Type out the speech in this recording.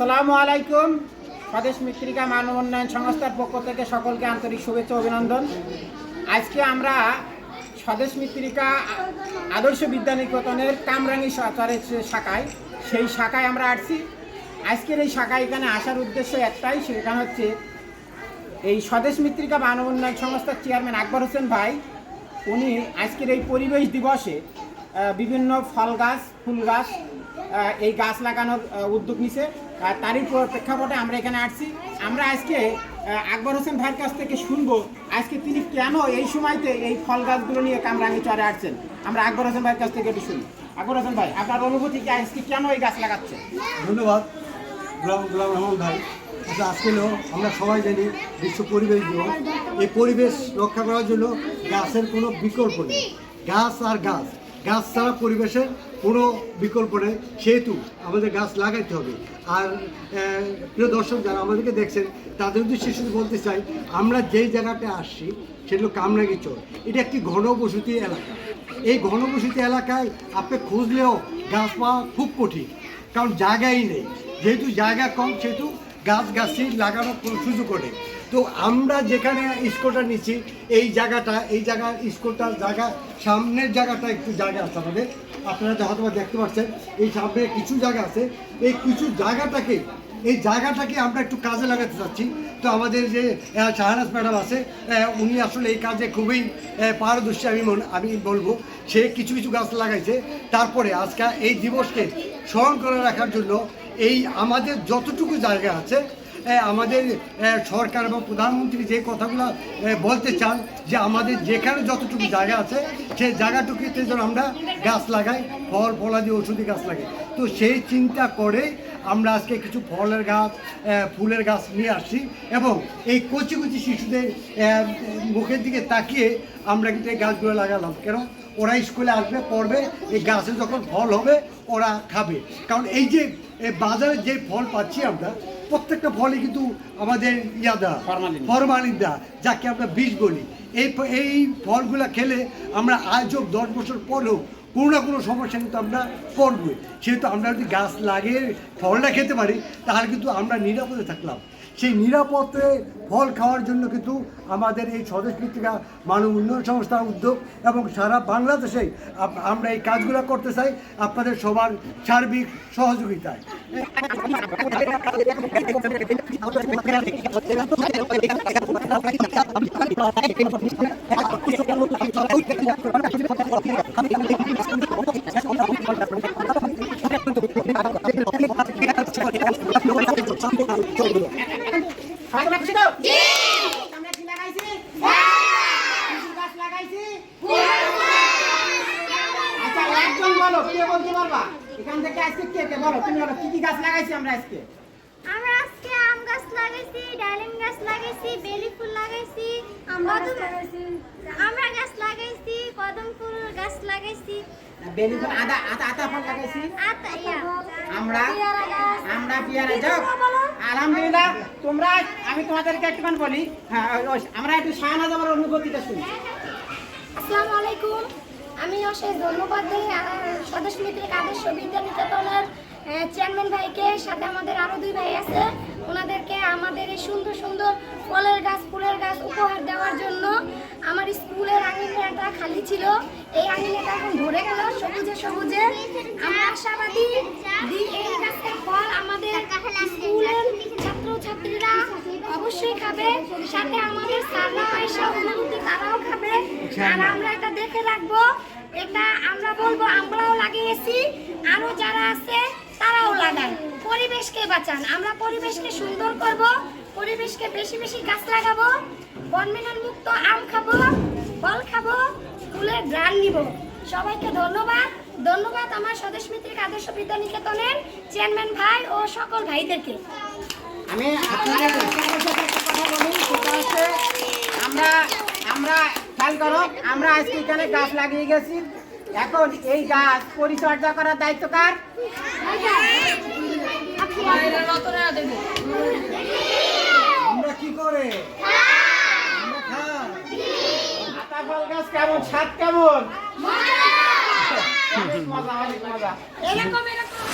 আসসালামু আলাইকুম। স্বদেশ মিত্রিকা মানব উন্নয়ন সংস্থার পক্ষ থেকে সকলকে আন্তরিক শুভেচ্ছা অভিনন্দন। আজকে আমরা স্বদেশ মিত্রিকা আদর্শ বিদ্যানিকেতনের কামরাঙ্গি সরকারের শাখায়, সেই শাখায় আমরা আসছি। আজকের এই শাখায় এখানে আসার উদ্দেশ্য একটাই সেখানে হচ্ছে এই স্বদেশ মিত্রিকা মানব উন্নয়ন সংস্থার চেয়ারম্যান আকবর হোসেন ভাই, উনি আজকের এই পরিবেশ দিবসে বিভিন্ন ফল গাছ, ফুল গাছ এই গাছ লাগানোর উদ্যোগ নিছে। তারই প্রেক্ষাপটে আমরা এখানে আসছি। আমরা আজকে আকবর হোসেন ভাইয়ের কাছ থেকে শুনব আজকে তিনি কেন এই সময়তে এই ফল গাছগুলো নিয়ে কামরাঙ্গি চরে আসছেন। আমরা আকবর হোসেন ভাইয়ের কাছ থেকে একটু শুনি। আকবর হোসেন ভাই, আপনার অনুভূতি কি? আজকে কেন এই গাছ লাগাচ্ছেন ধন্যবাদ, গোলাম গোলাম রহমান ভাই। আচ্ছা আজকে আমরা সবাই জানি বিশ্ব পরিবেশ দিবস। এই পরিবেশ রক্ষা করার জন্য গাছের কোনো বিকল্প নেই। গাছ আর গাছ। গাছ ছাড়া পরিবেশের কোনো বিকল্প নেই, সেহেতু আমাদের গাছ লাগাইতে হবে। আর প্রিয় দর্শক যারা আমাদেরকে দেখছেন, তাদের উদ্দেশ্যে শুধু বলতে চাই, আমরা যেই জায়গাটা আসছি, সেটা হলো কামরাঙ্গি চর এটা একটি ঘনবসতি এলাকা। এই ঘনবসতি এলাকায় আপনি খুঁজলেও গাছ পাওয়া খুব কঠিন, কারণ জায়গাই নেই। যেহেতু জায়গা কম, সেহেতু গাছ গাছই লাগানোর কোনো সুযোগ নেই। তো আমরা যেখানে স্কুলটা নিচ্ছি এই জায়গাটা এই জায়গা স্কুলটার জায়গা সামনের জায়গাটা একটু জায়গা আছে আমাদের। আপনারা হয়তো দেখতে পাচ্ছেন এই সামনে কিছু জায়গা আছে। এই কিছু জায়গাটাকে এই জায়গাটাকে আমরা একটু কাজে লাগাতে চাচ্ছি। তো আমাদের যে আহ, শাহনাজ ম্যাডাম আছে উনি আসলে এই কাজে খুবই পারদর্শী আমি আমি বলব। সে কিছু কিছু গাছ লাগাইছে। তারপরে আজকে এই দিবসকে স্মরণ করে রাখার জন্য এই আমাদের যতটুকু জায়গা আছে আমাদের সরকার এবং প্রধানমন্ত্রী যে কথাগুলো বলতে চান যে আমাদের যেখানে যতটুকু জায়গা আছে সেই জায়গাটুকুতে যেন আমরা গাছ লাগাই, ফল, ফলাদি ওষুধি গাছ লাগাই। তো সেই চিন্তা করে আমরা আজকে কিছু ফলের গাছ ফুলের গাছ নিয়ে আসছি এবং এই কচি কচি শিশুদের মুখের দিকে তাকিয়ে আমরা কিন্তু এই গাছগুলো লাগালাম। কেন? ওরা স্কুলে আসবে পড়বে এই গাছে যখন ফল হবে ওরা খাবে। কারণ এই যে বাজারে যে ফল পাচ্ছি আমরা প্রত্যেকটা ফলই কিন্তু আমাদের ইয়া দেওয়া ফরমালিন। দেওয়া যাকে আমরা বিষ বলি। এই এই ফলগুলো খেলে আমরা আজও দশ বছর পরেও কোনো না কোনো সমস্যা কিন্তু আমরা পড়বই। সেহেতু আমরা যদি গাছ লাগিয়ে ফলটা খেতে পারি তাহলে কিন্তু আমরা নিরাপদে থাকলাম। সেই নিরাপদে ফল খাওয়ার জন্য কিন্তু আমাদের এই স্বদেশ পত্রিকা মানব উন্নয়ন সংস্থার উদ্যোগ এবং সারা বাংলাদেশে আমরা এই কাজগুলো করতে চাই আপনাদের সবার সার্বিক সহযোগিতায়। সবাই পাচ্ছি তো আমরা কি লাগাইছি? কিছু গাছ লাগাইছি। আচ্ছা একজন বলো কে বলতে পারবা? এখান থেকে আজকে কে কে বলো? তুমি বলো কি কি গাছ লাগাইছি আমরা আজকে আমরা আজকে আম গাছ লাগাইছি ডালিম গাছ লাগাইছি বেলি ফুল লাগাইছি আমরা গাছ লাগাইছি। কদম ফুল গাছ লাগাইছি। বেলি ফুল আদা আদা আতা ফল লাগাইছি। ইয়া। আমরা আমরা পেয়ারা যাও। আলহামদুলিল্লাহ তোমরা আমি তোমাদেরকে একটুখানি বলি হ্যাঁ আমরা একটু শাহনাজ আমার অনুভূতিটা শুনি। আসসালামু আলাইকুম। আমি অশেষ ধন্যবাদ দিই স্বদেশ মিত্রিক আদর্শ বিদ্যা নিকেতনের চেয়ারম্যান ভাইকে সাথে আমাদের আরও দুই ভাই আছে ওনাদেরকে আমাদের এই সুন্দর সুন্দর ফলের গাছ, ফুলের গাছ উপহার দেওয়ার জন্য আমার স্কুলের আঙিনাটা খালি ছিল। এই আঙিনাটা এখন ভরে গেল সবুজে সবুজে। আমরা আশাবাদী এই গাছের ফল আমাদের স্কুলের ছাত্র ছাত্রীরা অবশ্যই খাবে। সাথে আমাদের স্যাররা এসে অনুভূতি তারাও খাবে। আর আমরা এটা দেখে রাখব। এটা আমরা বলব, আমরাও লাগিয়েছি। আরও যারা আছে তারাও লাগান। পরিবেশকে বাঁচান। আমরা পরিবেশকে সুন্দর করব। পরিবেশকে বেশি বেশি গাছ লাগাবো বনমিলন মুক্ত আম খাব ফল খাব ফুলের গ্রান নিব। সবাইকে ধন্যবাদ। ধন্যবাদ আমার স্বদেশ মিত্রিক আদর্শ বিদ্যা নিকেতনের চেয়ারম্যান ভাই ও সকল ভাইদেরকে। আমি আপনাদের আমরা আমরা খেয়াল করো আমরা আজকে এখানে গাছ লাগিয়ে গেছি। এখন এই গাছ পরিচর্যা করার দায়িত্ব কার? স্বাদ কেমন? মজা। এরকম এরকম।